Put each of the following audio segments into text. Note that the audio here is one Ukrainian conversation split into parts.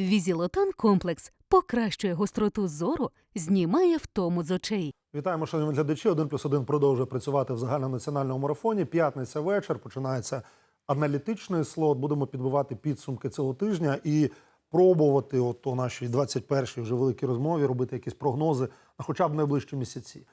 Візілотон комплекс покращує гостроту зору, знімає втому з очей. Вітаємо, шановні глядачі. Один плюс один продовжує працювати в загальнонаціональному марафоні. П'ятниця вечір починається аналітичний слот. Будемо підбивати підсумки цього тижня і пробувати, от у нашій 21-й вже великій розмові, робити якісь прогнози на хоча б найближчі місяці.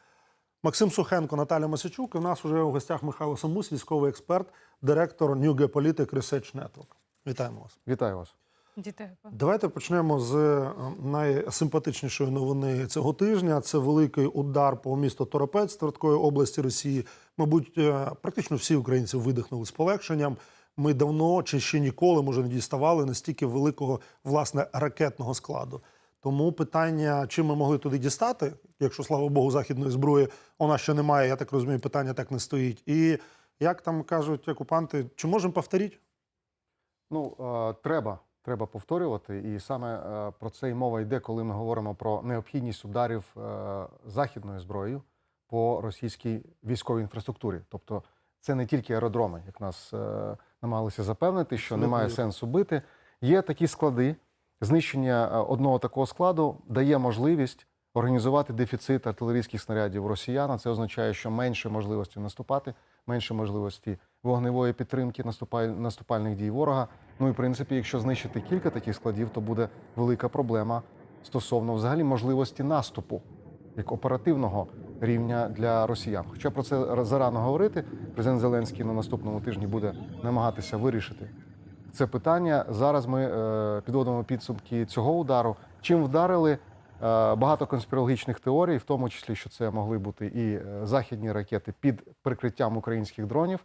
Максим Сухенко, Наталя Масячук. І у нас вже у гостях Михайло Самус, військовий експерт, директор New Geopolitics Research Network. Вітаємо вас. Вітаю вас. Дітей. Давайте почнемо з е, найсимпатичнішої новини цього тижня. Це великий удар по місту Торопець Твердкої області Росії. Мабуть, е, практично всі українці видихнули з полегшенням. Ми давно чи ще ніколи може не діставали настільки великого власне ракетного складу. Тому питання, чим ми могли туди дістати, якщо слава Богу, західної зброї у нас ще немає. Я так розумію, питання так не стоїть. І як там кажуть окупанти, чи можемо повторити? Ну, е, треба, треба повторювати, і саме е, про це і мова йде, коли ми говоримо про необхідність ударів е, західною зброєю по російській військовій інфраструктурі. Тобто, це не тільки аеродроми, як нас е, намагалися запевнити, що немає сенсу бити. Є такі склади. Знищення одного такого складу дає можливість організувати дефіцит артилерійських снарядів росіян. А Це означає, що менше можливості наступати, менше можливості вогневої підтримки наступаль... наступальних дій ворога. Ну і в принципі, якщо знищити кілька таких складів, то буде велика проблема стосовно взагалі можливості наступу як оперативного рівня для росіян. Хоча про це зарано говорити, президент Зеленський на наступному тижні буде намагатися вирішити це питання. Зараз ми е, підводимо підсумки цього удару. Чим вдарили е, багато конспірологічних теорій, в тому числі, що це могли бути і е, західні ракети під прикриттям українських дронів.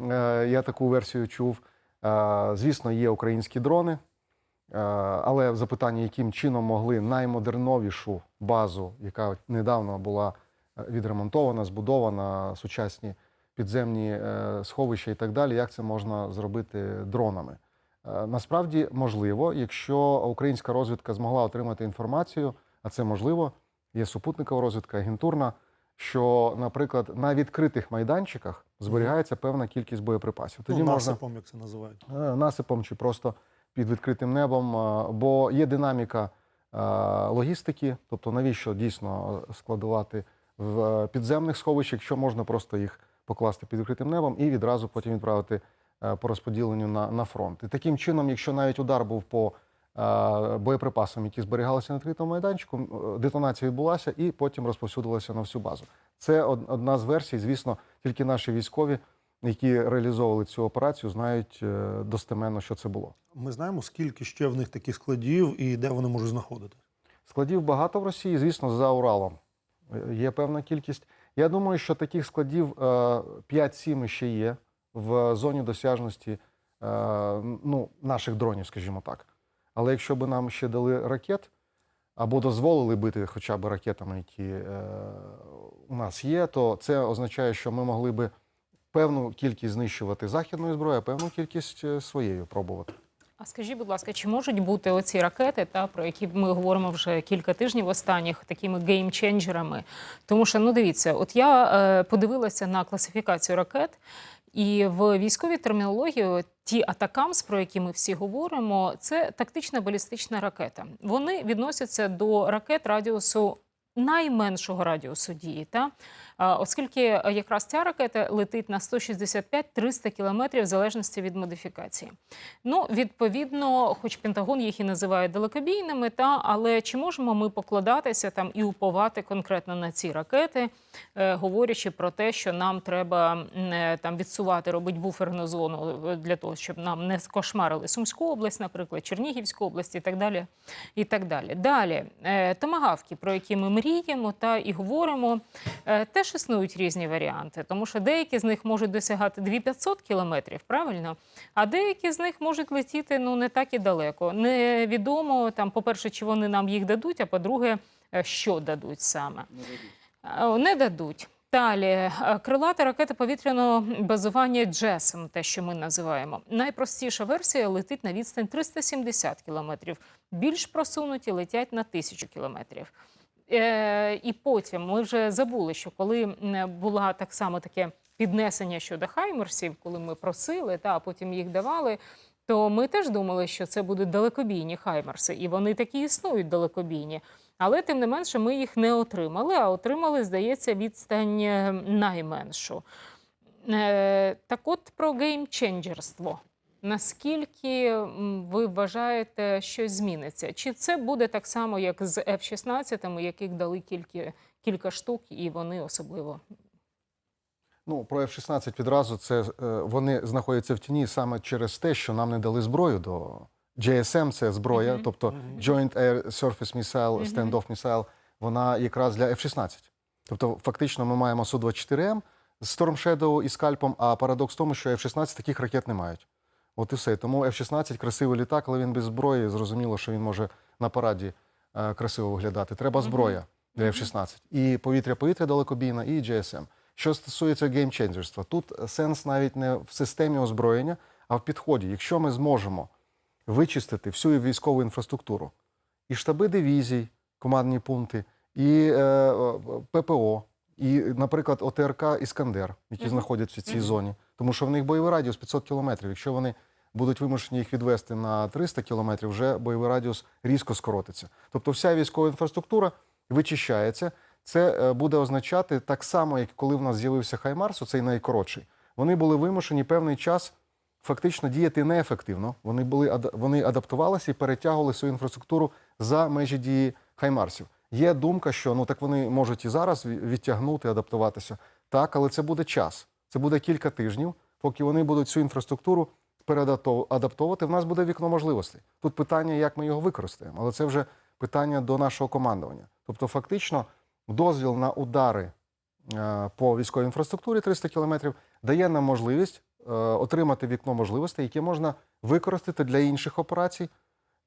Е, я таку версію чув. Е, звісно, є українські дрони, е, але запитання, яким чином могли наймодерновішу базу, яка недавно була е, відремонтована, збудована, сучасні підземні сховища і так далі, як це можна зробити дронами. Насправді можливо, якщо українська розвідка змогла отримати інформацію, а це можливо, є супутникова розвідка, агентурна, що, наприклад, на відкритих майданчиках зберігається певна кількість боєприпасів. Тоді ну, можна насипом, як це називають. е, насипом чи просто під відкритим небом, е, бо є динаміка е, логістики, тобто навіщо дійсно складувати в підземних сховищах, якщо можна просто їх покласти під відкритим небом і відразу потім відправити по розподіленню на, на фронт. І таким чином, якщо навіть удар був по боєприпасам, які зберігалися на відкритому майданчику, е, детонація відбулася і потім розповсюдилася на всю базу. Це одна з версій. Звісно, тільки наші військові, які реалізовували цю операцію, знають е, достеменно, що це було. Ми знаємо, скільки ще в них таких складів і де вони можуть знаходитися. Складів багато в Росії, звісно, за Уралом Е, є певна кількість. Я думаю, що таких складів е, 5-7 ще є в зоні досяжності е, ну, наших дронів, скажімо так. Але якщо б нам ще дали ракет або дозволили бити хоча б ракетами, які е, у нас є, то це означає, що ми могли би певну кількість знищувати західною зброєю, а певну кількість е, своєю пробувати. А скажіть, будь ласка, чи можуть бути оці ракети, та про які ми говоримо вже кілька тижнів останніх, такими геймченджерами? Тому що ну дивіться, от я е, подивилася на класифікацію ракет. І в військовій термінології ті атакамс, про які ми всі говоримо, це тактична балістична ракета. Вони відносяться до ракет радіусу найменшого радіусу дії. Та? Оскільки е, якраз ця ракета летить на 165-300 кілометрів в залежності від модифікації. Ну, відповідно, хоч Пентагон їх і називає далекобійними, та але чи можемо ми покладатися там і уповати конкретно на ці ракети, е, говорячи про те, що нам треба е, там відсувати, робити буферну зону для того, щоб нам не скошмарили Сумську область, наприклад, Чернігівську область і так далі. І так далі. Далі томагавки, про які ми мріємо та і говоримо, е, теж існують різні варіанти, тому що деякі з них можуть досягати 2500 кілометрів, правильно? А деякі з них можуть летіти ну не так і далеко. Невідомо там, по-перше, чи вони нам їх дадуть, а по-друге, е, що дадуть саме. Е, Не дадуть. Далі е, крилата ракета повітряного базування Джесем, те, що ми називаємо. Найпростіша версія летить на відстань 370 кілометрів. Більш просунуті летять на 1000 кілометрів. Е, і потім ми вже забули, що коли була так само таке піднесення щодо хаймерсів, коли ми просили, та потім їх давали. то ми теж думали, що це будуть далекобійні хаймарси, і вони такі існують далекобійні. Але тим не менше, ми їх не отримали, а отримали, здається, відстань е, найменшу. Е, так от про геймченджерство. Наскільки ви вважаєте, щось зміниться? Чи це буде так само, як з F-16, яких дали кілька, кілька штук, і вони особливо Ну, про F-16 відразу це е, вони знаходяться в тіні саме через те, що нам не дали зброю до JSM, це зброя, Мгм. тобто Joint Air Surface Missile. Standoff Missile, вона якраз для F-16. Тобто, фактично, ми маємо Су-24М з Storm Shadow і скальпом, а парадокс в тому, що F-16 таких ракет не мають. От і все. Тому F-16 красивий літак, але він без зброї. Зрозуміло, що він може на параді е, красиво виглядати. Треба зброя для F-16. І повітря-повітря далекобійна, і GSM. Що стосується геймченджерства, тут сенс навіть не в системі озброєння, а в підході. Якщо ми зможемо вичистити всю військову інфраструктуру, і штаби дивізій, командні пункти, і е, е, ППО, і, наприклад, ОТРК Іскандер, які знаходяться в цій зоні, тому що в них бойовий радіус 500 кілометрів. Якщо вони будуть вимушені їх відвести на 300 кілометрів, вже бойовий радіус різко скоротиться. Тобто вся військова інфраструктура вичищається. Це е, буде означати так само, як коли в нас з'явився Хаймарс, оцей найкоротший. Вони були вимушені певний час фактично діяти неефективно. Вони були вони адаптувалися і перетягували свою інфраструктуру за межі дії Хаймарсів. Є думка, що ну так вони можуть і зараз відтягнути, адаптуватися. Так, але це буде час. Це буде кілька тижнів, поки вони будуть цю інфраструктуру переадаптовувати. В нас буде вікно можливостей. Тут питання, як ми його використаємо, але це вже питання до нашого командування. Тобто, фактично, дозвіл на удари е, по військовій інфраструктурі 300 кілометрів дає нам можливість е, отримати вікно можливостей, яке можна використати для інших операцій,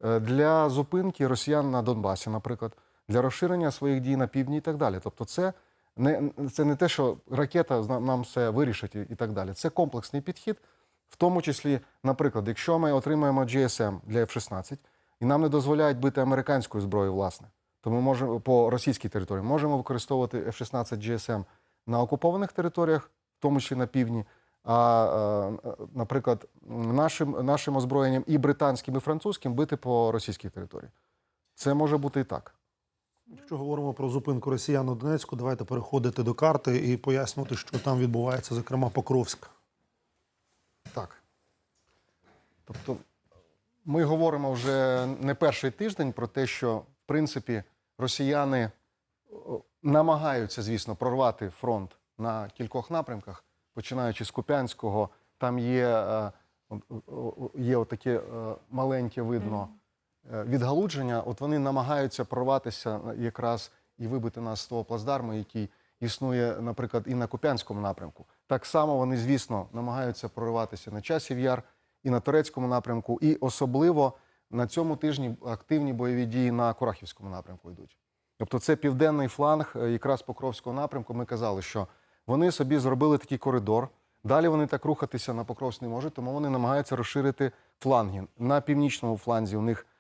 е, для зупинки росіян на Донбасі, наприклад, для розширення своїх дій на півдні і так далі. Тобто, це не, це не те, що ракета нам все вирішить і, так далі. Це комплексний підхід, в тому числі, наприклад, якщо ми отримаємо GSM для F-16 і нам не дозволяють бити американською зброєю, власне, то ми можемо по російській території можемо використовувати F-16 GSM на окупованих територіях, в тому числі на півдні. А, наприклад, нашим, нашим озброєнням і британським, і французьким бити по російській території. Це може бути і так. Якщо говоримо про зупинку росіян у Донецьку, давайте переходити до карти і пояснювати, що там відбувається, зокрема Покровськ. Так. Тобто, ми говоримо вже не перший тиждень про те, що, в принципі, росіяни намагаються, звісно, прорвати фронт на кількох напрямках, починаючи з Куп'янського, там є, е, є отаке е, маленьке видно відгалудження. От вони намагаються прорватися якраз і вибити нас з того плацдарму, який існує, наприклад, і на Куп'янському напрямку. Так само вони, звісно, намагаються прориватися на часів яр і на турецькому напрямку, і особливо на цьому тижні активні бойові дії на Курахівському напрямку йдуть. Тобто, це південний фланг, е, якраз Покровського напрямку. Ми казали, що вони собі зробили такий коридор. Далі вони так рухатися на Покровськ не можуть, тому вони намагаються розширити фланги. На північному фланзі у них е,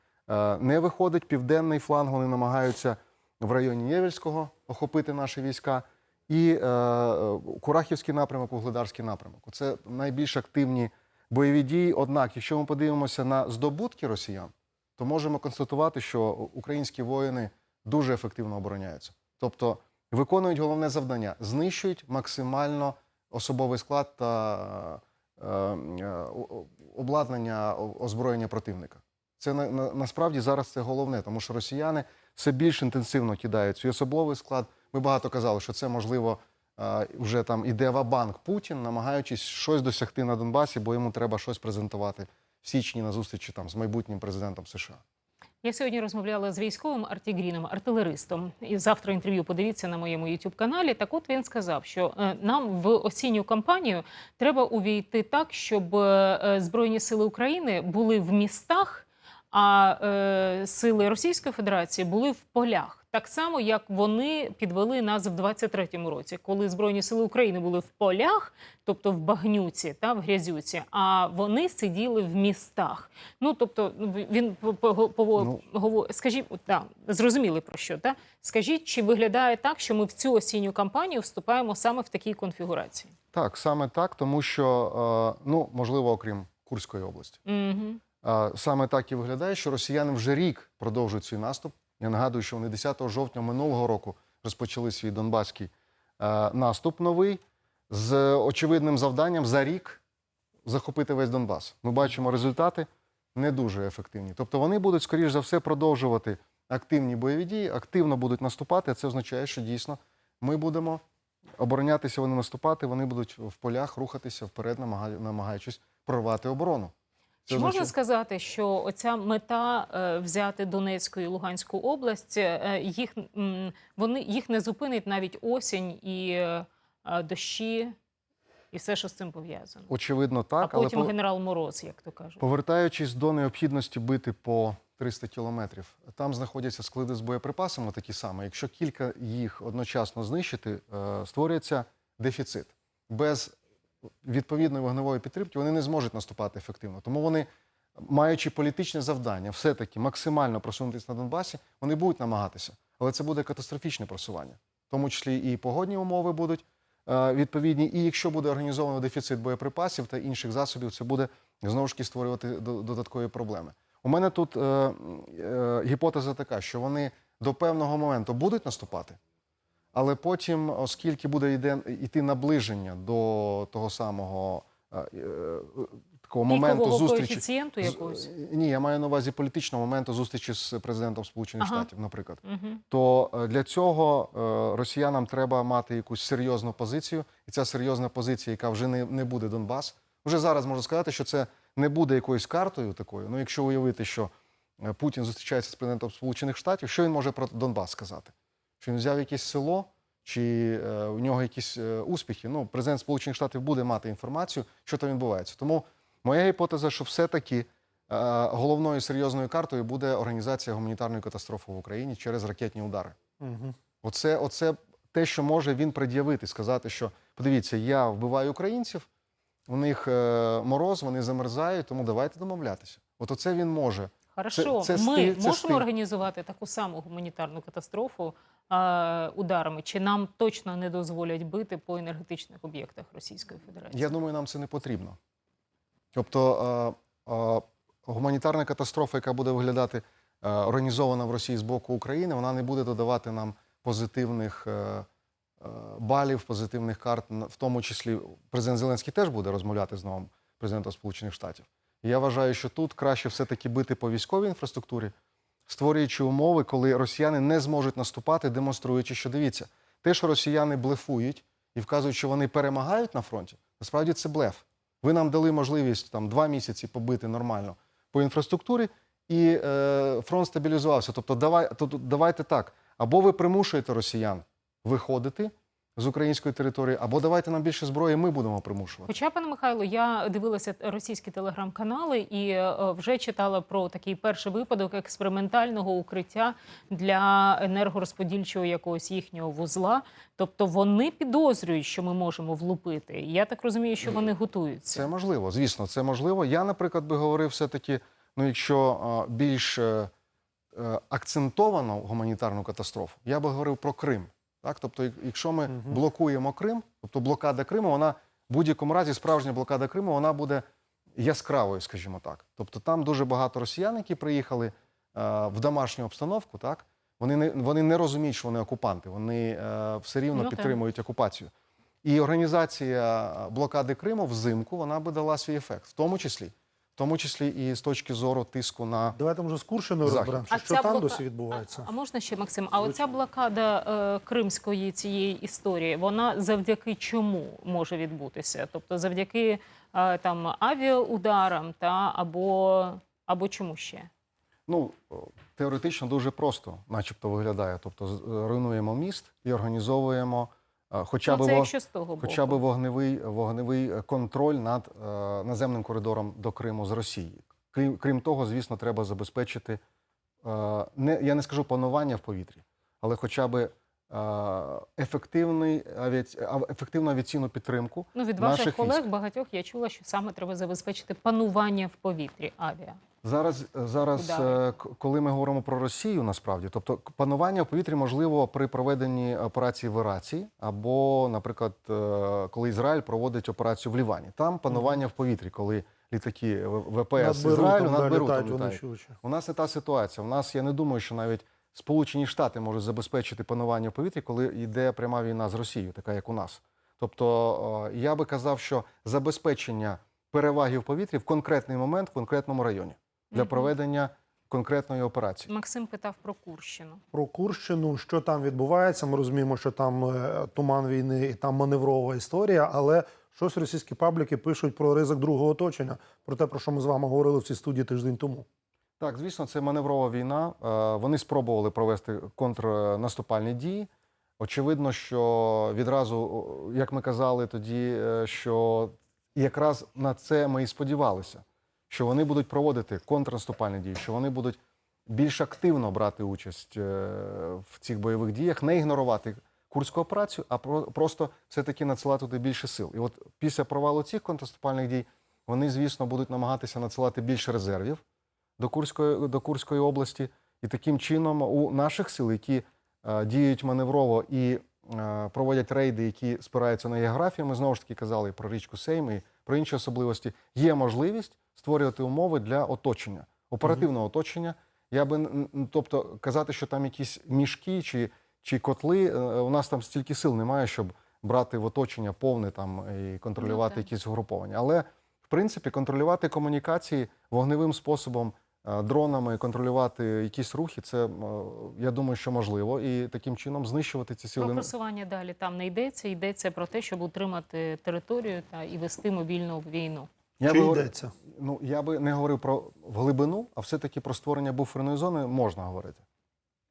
не виходить. Південний фланг вони намагаються в районі Євельського охопити наші війська. І е, е, Курахівський напрямок, Угледарський напрямок. Це найбільш активні бойові дії. Однак, якщо ми подивимося на здобутки росіян, то можемо констатувати, що українські воїни дуже ефективно обороняються. Тобто виконують головне завдання, знищують максимально особовий склад та е, е, обладнання озброєння противника. Це на, на, насправді зараз це головне, тому що росіяни все більш інтенсивно кидають свій особовий склад. Ми багато казали, що це можливо вже там іде ва-банк Путін, намагаючись щось досягти на Донбасі, бо йому треба щось презентувати в січні на зустрічі там з майбутнім президентом США. Я сьогодні розмовляла з військовим Арті Гріном, артилеристом. І завтра інтерв'ю подивіться на моєму youtube каналі. Так от він сказав, що е, нам в осінню кампанію треба увійти так, щоб е, Збройні сили України були в містах, а е, сили Російської Федерації були в полях. Так само, як вони підвели нас в 23-му році, коли Збройні сили України були в полях, тобто в багнюці та в грязюці, а вони сиділи в містах. Ну тобто, ну, він по- Ну. скажіть, да, зрозуміли про що, та скажіть, чи виглядає так, що ми в цю осінню кампанію вступаємо саме в такій конфігурації? Так, саме так, тому що, е, ну, можливо, окрім Курської області. Угу. Саме так і виглядає, що росіяни вже рік продовжують свій наступ. Я нагадую, що вони 10 жовтня минулого року розпочали свій донбаський е, наступ новий з очевидним завданням за рік захопити весь Донбас. Ми бачимо результати не дуже ефективні. Тобто вони будуть, скоріш за все, продовжувати активні бойові дії, активно будуть наступати. А це означає, що дійсно ми будемо оборонятися, вони наступати, вони будуть в полях рухатися вперед, намагаючись прорвати оборону. Чи можна сказати, що оця мета е, взяти Донецьку і Луганську область, е, їх вони їх не зупинить навіть осінь і е, дощі, і все, що з цим пов'язано. Очевидно, так, а потім але генерал Мороз, як то кажуть. повертаючись до необхідності бити по 300 кілометрів, там знаходяться склади з боєприпасами такі самі. Якщо кілька їх одночасно знищити, створюється дефіцит. Без відповідної вогневої підтримки вони не зможуть наступати ефективно. Тому вони, маючи політичне завдання, все-таки максимально просунутися на Донбасі, вони будуть намагатися. Але це буде катастрофічне просування. В тому числі і погодні умови будуть е, відповідні. І якщо буде організовано дефіцит боєприпасів та інших засобів, це буде знову ж таки створювати до- додаткові проблеми. У мене тут е, е, гіпотеза така, що вони до певного моменту будуть наступати, але потім, оскільки буде йде, йти наближення до того самого е, е, такого моменту зустрічі. коефіцієнту якогось. Ні, я маю на увазі політичного моменту зустрічі з президентом Сполучених Ага. Штатів, наприклад Угу. то е, для цього е, росіянам треба мати якусь серйозну позицію, і ця серйозна позиція, яка вже не, не буде Донбас. Вже зараз можна сказати, що це не буде якоюсь картою такою. Ну, якщо уявити, що е, Путін зустрічається з президентом Сполучених Штатів, що він може про Донбас сказати? Що він взяв якесь село, чи е, у нього якісь е, успіхи? Ну, президент Сполучених Штатів буде мати інформацію, що там відбувається. Тому моя гіпотеза, що все-таки е, головною серйозною картою буде організація гуманітарної катастрофи в Україні через ракетні удари. Угу. Оце, оце те, що може він пред'явити, сказати, що подивіться, я вбиваю українців, у них е, мороз, вони замерзають, тому давайте домовлятися. От оце він може. Хорошо, це ми стиль- це можемо стиль. організувати таку саму гуманітарну катастрофу ударами, чи нам точно не дозволять бити по енергетичних об'єктах Російської Федерації? Я думаю, нам це не потрібно. Тобто гуманітарна катастрофа, яка буде виглядати організована в Росії з боку України, вона не буде додавати нам позитивних е, е, балів, позитивних карт. В тому числі президент Зеленський теж буде розмовляти з новим президентом Сполучених Штатів. Я вважаю, що тут краще все-таки бити по військовій інфраструктурі, створюючи умови, коли росіяни не зможуть наступати, демонструючи, що дивіться, те, що росіяни блефують і вказують, що вони перемагають на фронті, насправді це блеф. Ви нам дали можливість там два місяці побити нормально по інфраструктурі, і е, фронт стабілізувався. Тобто, давай, то, давайте так: або ви примушуєте росіян виходити з української території, або давайте нам більше зброї, ми будемо примушувати. Хоча, пане Михайло, я дивилася російські телеграм-канали і е, вже читала про такий перший випадок експериментального укриття для енергорозподільчого якогось їхнього вузла. Тобто вони підозрюють, що ми можемо влупити. Я так розумію, що вони готуються. Це можливо, звісно, це можливо. Я, наприклад, би говорив все-таки, ну, якщо е, більш е, акцентовано гуманітарну катастрофу, я би говорив про Крим. Так? Тобто, якщо ми Мгм. блокуємо Крим, тобто блокада Криму, вона в будь-якому разі справжня блокада Криму, вона буде яскравою, скажімо так. Тобто там дуже багато росіян, які приїхали е, в домашню обстановку, так? Вони не, вони не розуміють, що вони окупанти, вони е, все рівно Ну, підтримують окупацію. І організація блокади Криму взимку вона би дала свій ефект, в тому числі, в тому числі і з точки зору тиску на Давайте може з розберемося, що там блока- досі відбувається. А можна ще, Максим? А оця блокада е, кримської цієї історії, вона завдяки чому може відбутися? Тобто завдяки е, там авіаударам та або, або чому ще? ну теоретично дуже просто, начебто, виглядає. Тобто, з- руйнуємо міст і організовуємо е, хоча ну, б якщо з того боку. хоча б вогневий, вогневий контроль над е, наземним коридором до Криму з Росії. Крім, крім того, звісно, треба забезпечити е, не я не скажу панування в повітрі, але хоча б е, ефективний авіаці... ав- ефективну авіаційну підтримку. Ну, від ваших колег військ. багатьох я чула, що саме треба забезпечити панування в повітрі авіа. Зараз, зараз Удари. е, коли ми говоримо про Росію, насправді, тобто панування в повітрі можливо при проведенні операції в Іраці, або, наприклад, е, коли Ізраїль проводить операцію в Лівані. Там панування в повітрі, коли літаки ВПС Над Ізраїлю Бейрутом, над да, літають літають. У нас не та ситуація. У нас я не думаю, що навіть Сполучені Штати можуть забезпечити панування в повітрі, коли йде пряма війна з Росією, така як у нас. Тобто е, я би казав, що забезпечення переваги в повітрі в конкретний момент в конкретному районі для проведення конкретної операції. Максим питав про Курщину. Про Курщину, що там відбувається. Ми розуміємо, що там е, туман війни і там маневрова історія, але щось російські пабліки пишуть про ризик другого оточення, про те, про що ми з вами говорили в цій студії тиждень тому. Так, звісно, це маневрова війна. Е, Вони спробували провести контрнаступальні дії. Очевидно, що відразу, як ми казали тоді, е, що якраз на це ми і сподівалися, що вони будуть проводити контрнаступальні дії, що вони будуть більш активно брати участь е, в цих бойових діях, не ігнорувати курську операцію, а про- просто все-таки надсилати туди більше сил. І от після провалу цих контрнаступальних дій вони, звісно, будуть намагатися надсилати більше резервів до Курської, до Курської області. І таким чином у наших сил, які е, діють маневрово і е, проводять рейди, які спираються на географію, ми знову ж таки казали про річку Сейм і про інші особливості, є можливість створювати умови для оточення, оперативного оточення. Я би тобто казати, що там якісь мішки чи, чи котли, е, у нас там стільки сил немає, щоб брати в оточення повне там і контролювати Ну, так. якісь угруповання. Але в принципі контролювати комунікації вогневим способом, е, дронами, контролювати якісь рухи, це е, я думаю, що можливо, і таким чином знищувати ці сили. Про просування далі там не йдеться. Йдеться про те, щоб утримати територію та і вести мобільну війну. Я Чи би, йдеться? ну я би не говорив про в глибину, а все-таки про створення буферної зони можна говорити.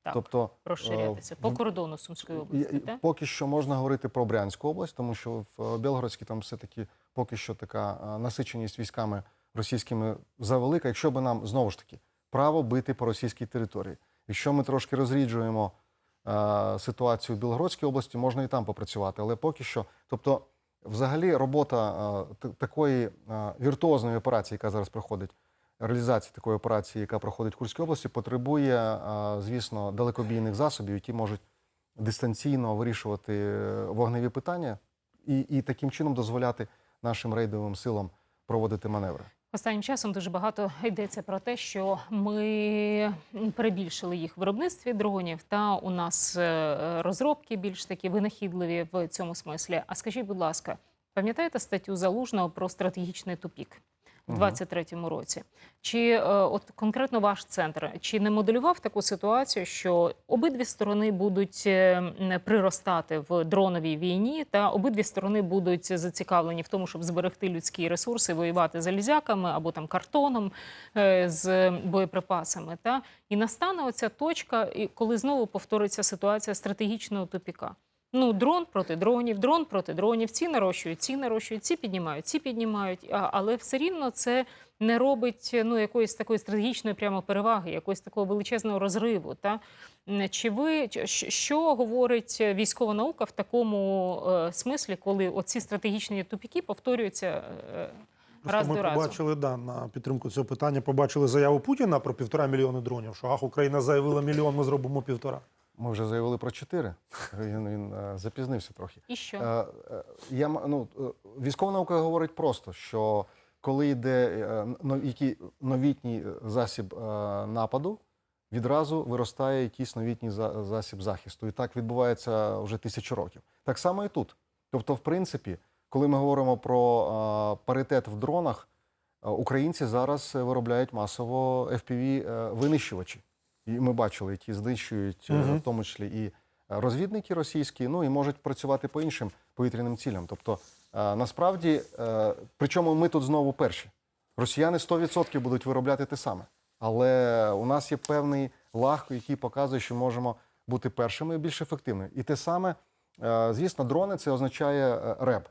Так, тобто Розширятися е, по в- кордону Сумської області. так? Поки що можна говорити про Брянську область, тому що в Білгородській там все-таки поки що така насиченість військами російськими завелика. Якщо би нам знову ж таки право бити по російській території. Якщо ми трошки розріджуємо а, ситуацію в Білгородській області, можна і там попрацювати. Але поки що, тобто, взагалі, робота такої віртуозної операції, яка зараз проходить, реалізація такої операції, яка проходить в Курській області, потребує, звісно, далекобійних засобів, які можуть дистанційно вирішувати е, вогневі питання і, і таким чином дозволяти нашим рейдовим силам проводити маневри. Останнім часом дуже багато йдеться про те, що ми перебільшили їх в виробництві дронів, та у нас е, розробки більш такі винахідливі в цьому смислі. А скажіть, будь ласка, пам'ятаєте статтю Залужного про стратегічний тупік? У 23-му році, чи е, от конкретно ваш центр чи не моделював таку ситуацію, що обидві сторони будуть е, приростати в дроновій війні, та обидві сторони будуть зацікавлені в тому, щоб зберегти людські ресурси, воювати залізяками або там картоном е, з боєприпасами. Та і настане оця точка, коли знову повториться ситуація стратегічного тупіка. Ну, дрон проти дронів, дрон проти дронів. Ці нарощують, ці нарощують, ці піднімають, ці піднімають. Але все рівно це не робить ну якоїсь такої стратегічної прямо переваги, якогось такого величезного розриву. Та чи ви що говорить військова наука в такому е, смислі, коли оці стратегічні тупіки повторюються е, раз ми до разу? побачили да, на підтримку цього питання. Побачили заяву Путіна про півтора мільйони дронів. Що ах, Україна заявила мільйон, ми зробимо півтора. Ми вже заявили про чотири. Він, він е, запізнився трохи. І що? Е, е, Я, ну, військова наука говорить просто, що коли йде який новітній засіб нападу, відразу виростає якийсь новітній за- засіб захисту. І так відбувається вже тисячу років. Так само і тут. Тобто, в принципі, коли ми говоримо про паритет в дронах, українці зараз виробляють масово fpv винищувачі. І ми бачили, які знищують, е, Мгм. в тому числі і розвідники російські, ну і можуть працювати по іншим повітряним цілям. Тобто, е, насправді, е, причому ми тут знову перші. Росіяни 100% будуть виробляти те саме. Але у нас є певний лаг, який показує, що можемо бути першими і більш ефективними. І те саме, е, звісно, дрони це означає е, РЕБ.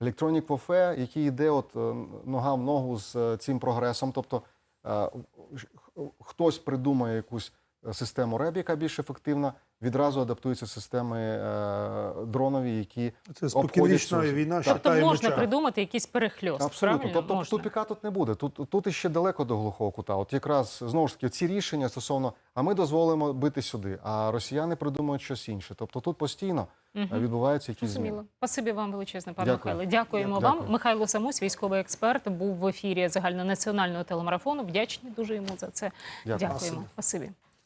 Electronic Warfare, який йде от е, нога в ногу з е, цим прогресом. Тобто е, хтось придумає якусь систему РЕБ, яка більш ефективна, відразу адаптуються системи е, дронові, які Це цю- війна, Так. що Тобто можна меча. придумати якийсь перехльост. Абсолютно. правильно? Тобто можна. тупіка тут не буде. Тут, тут іще далеко до глухого кута. От якраз знову ж таки ці рішення стосовно, а ми дозволимо бити сюди, а росіяни придумають щось інше. Тобто тут постійно Мгм. відбуваються якісь зміни. Спасибі вам величезне, пане Дякую. Михайло. Дякуємо Дякую. вам. Михайло Самусь, військовий експерт, був в ефірі загальнонаціонального телемарафону. Вдячні дуже йому за це. Дякую. Дякуємо. Спасибі.